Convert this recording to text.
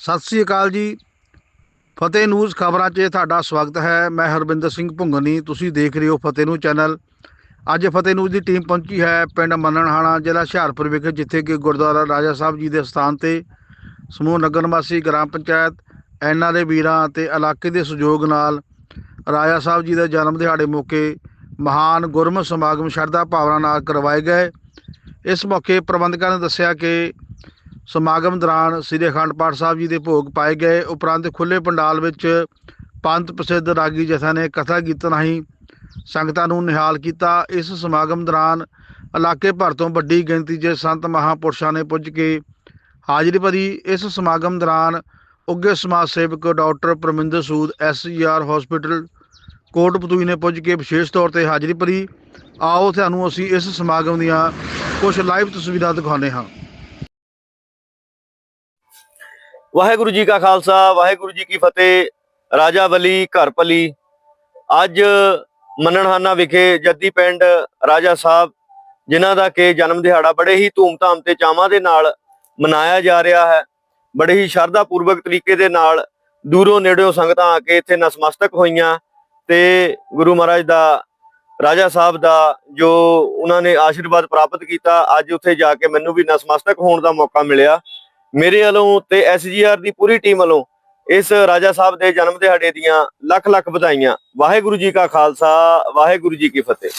ਸਤਿ ਸ੍ਰੀ ਅਕਾਲ ਜੀ। ਫਤਿਹ ਨਿਊਜ਼ ਖਬਰਾਂ 'ਚ ਤੁਹਾਡਾ ਸਵਾਗਤ ਹੈ। ਮੈਂ ਹਰਵਿੰਦਰ ਸਿੰਘ ਭੁੰਗਨੀ ਤੁਸੀਂ ਦੇਖ ਰਹੇ ਹੋ ਫਤਿਹ ਨਿਊਜ਼ ਚੈਨਲ। ਅੱਜ ਫਤਿਹ ਨਿਊਜ਼ ਦੀ ਟੀਮ ਪਹੁੰਚੀ ਹੈ ਪਿੰਡ ਮੰਨਣਹਾਣਾ ਜ਼ਿਲ੍ਹਾ ਹੁਸ਼ਿਆਰਪੁਰ ਵਿਖੇ, ਜਿੱਥੇ ਕਿ ਗੁਰਦੁਆਰਾ ਰਾਜਾ ਸਾਹਿਬ ਜੀ ਦੇ ਸਥਾਨ ਤੇ ਸਮੂਹ ਨਗਰ ਨਿਵਾਸੀ ਗ੍ਰਾਮ ਪੰਚਾਇਤ, ਐਨਾਂ ਦੇ ਵੀਰਾਂ ਅਤੇ ਇਲਾਕੇ ਦੇ ਸਹਿਯੋਗ ਨਾਲ ਰਾਜਾ ਸਾਹਿਬ ਜੀ ਦੇ ਜਨਮ ਦਿਹਾੜੇ ਮੌਕੇ ਮਹਾਨ ਗੁਰਮਤਿ ਸਮਾਗਮ ਸ਼ਰਧਾ ਭਾਵਨਾ ਨਾਲ ਕਰਵਾਏ ਗਏ। ਇਸ ਮੌਕੇ ਪ੍ਰਬੰਧਕਾਂ ਨੇ ਦੱਸਿਆ ਕਿ ਸਮਾਗਮ ਦੌਰਾਨ ਸ੍ਰੀ ਅਖੰਡ ਪਾਠ ਸਾਹਿਬ ਜੀ ਦੇ ਭੋਗ ਪਾਏ ਗਏ। ਉਪਰੰਤ ਖੁੱਲੇ ਪੰਡਾਲ ਵਿੱਚ ਪੰਥ ਪ੍ਰਸਿੱਧ ਰਾਗੀ ਜਥਾ ਨੇ ਕਥਾ ਕੀਰਤਨ ਰਾਹੀਂ ਸੰਗਤਾਂ ਨੂੰ ਨਿਹਾਲ ਕੀਤਾ। ਇਸ ਸਮਾਗਮ ਦੌਰਾਨ ਇਲਾਕੇ ਭਰ ਤੋਂ ਵੱਡੀ ਗਿਣਤੀ 'ਚ ਸੰਤ ਮਹਾਪੁਰਸ਼ਾਂ ਨੇ ਪੁੱਜ ਕੇ ਹਾਜ਼ਰੀ ਭਰੀ। ਇਸ ਸਮਾਗਮ ਦੌਰਾਨ ਉੱਘੇ ਸਮਾਜ ਸੇਵਕ doctor Parminder Sood SGR hospital ਕੋਟਪਤੂਈ ਨੇ ਪੁੱਜ ਕੇ ਵਿਸ਼ੇਸ਼ ਤੌਰ ਤੇ ਹਾਜ਼ਰੀ ਭਰੀ। ਆਓ, ਤੁਹਾਨੂੰ ਅਸੀਂ ਇਸ ਸਮਾਗਮ ਦੀਆਂ ਕੁਝ ਲਾਈਵ ਤਸਵੀਰਾਂ ਦਿਖਾਉਂਦੇ ਹਾਂ। ਵਾਹਿਗੁਰੂ ਜੀ ਕਾ ਖਾਲਸਾ, ਵਾਹਿਗੁਰੂ ਜੀ ਕੀ ਫਤਿਹ, ਰਾਜਾ ਬਲੀ ਘਰ ਪਲੀ ਅੱਜ ਮੰਨਣਹਾਨਾ ਵਿਖੇ ਜੱਦੀ ਪਿੰਡ ਰਾਜਾ ਸਾਹਿਬ, ਜਿਨ੍ਹਾਂ ਦਾ ਕਿ ਜਨਮ ਦਿਹਾੜਾ ਬੜੇ ਹੀ ਧੂਮਧਾਮ ਤੇ ਚਾਵਾਂ ਦੇ ਨਾਲ ਮਨਾਇਆ ਜਾ ਰਿਹਾ ਹੈ, ਬੜੇ ਹੀ ਸ਼ਰਧਾ ਪੂਰਵਕ ਤਰੀਕੇ ਦੇ ਨਾਲ ਦੂਰੋਂ ਨੇੜਿਓਂ ਸੰਗਤਾਂ ਆ ਕੇ ਇੱਥੇ ਨਸਮਸਤਕ ਹੋਈਆਂ ਤੇ ਗੁਰੂ ਮਹਾਰਾਜ ਦਾ, ਰਾਜਾ ਸਾਹਿਬ ਦਾ ਜੋ ਉਹਨਾਂ ਨੇ ਆਸ਼ੀਰਵਾਦ ਪ੍ਰਾਪਤ ਕੀਤਾ, ਅੱਜ ਉੱਥੇ ਜਾ ਕੇ ਮੈਨੂੰ ਵੀ ਨਸਮਸਤਕ ਹੋਣ ਦਾ ਮੌਕਾ ਮਿਲਿਆ। ਮੇਰੇ ਵੱਲੋਂ ਤੇ ਐਸਜੀਆਰ ਦੀ ਪੂਰੀ ਟੀਮ ਵੱਲੋਂ ਇਸ ਰਾਜਾ ਸਾਹਿਬ ਦੇ ਜਨਮ ਦਿਹਾੜੇ ਦੀਆਂ ਲੱਖ ਲੱਖ ਵਧਾਈਆਂ। ਵਾਹਿਗੁਰੂ ਜੀ ਕਾ ਖਾਲਸਾ, ਵਾਹਿਗੁਰੂ ਜੀ ਕੀ ਫਤਿਹ।